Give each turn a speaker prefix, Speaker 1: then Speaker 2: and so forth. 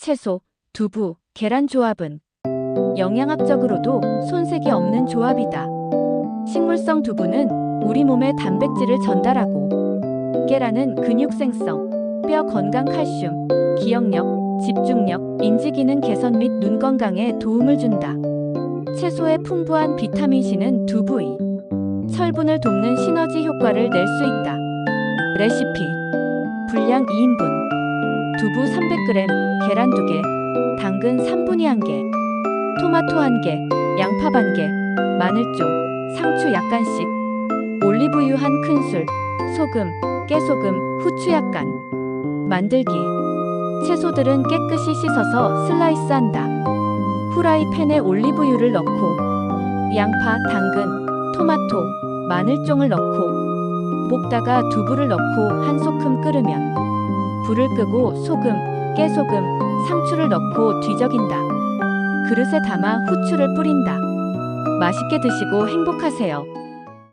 Speaker 1: 채소, 두부, 계란 조합은 영양학적으로도 손색이 없는 조합이다. 식물성 두부는 우리 몸에 단백질을 전달하고 계란은 근육 생성, 뼈 건강 칼슘, 기억력, 집중력, 인지 기능 개선 및 눈 건강에 도움을 준다. 채소의 풍부한 비타민 C는 두부의 철분을 돕는 시너지 효과를 낼 수 있다. 레시피 분량 2인분 두부 300g, 계란 2개, 당근 3분의 1개, 토마토 1개, 양파 반개, 마늘종, 상추 약간씩, 올리브유 한 큰술, 소금, 깨소금, 후추 약간. 만들기 채소들은 깨끗이 씻어서 슬라이스한다. 후라이팬에 올리브유를 넣고 양파, 당근, 토마토, 마늘종을 넣고 볶다가 두부를 넣고 한 소끔 끓으면 불을 끄고 소금, 깨소금, 상추를 넣고 뒤적인다. 그릇에 담아 후추를 뿌린다. 맛있게 드시고 행복하세요.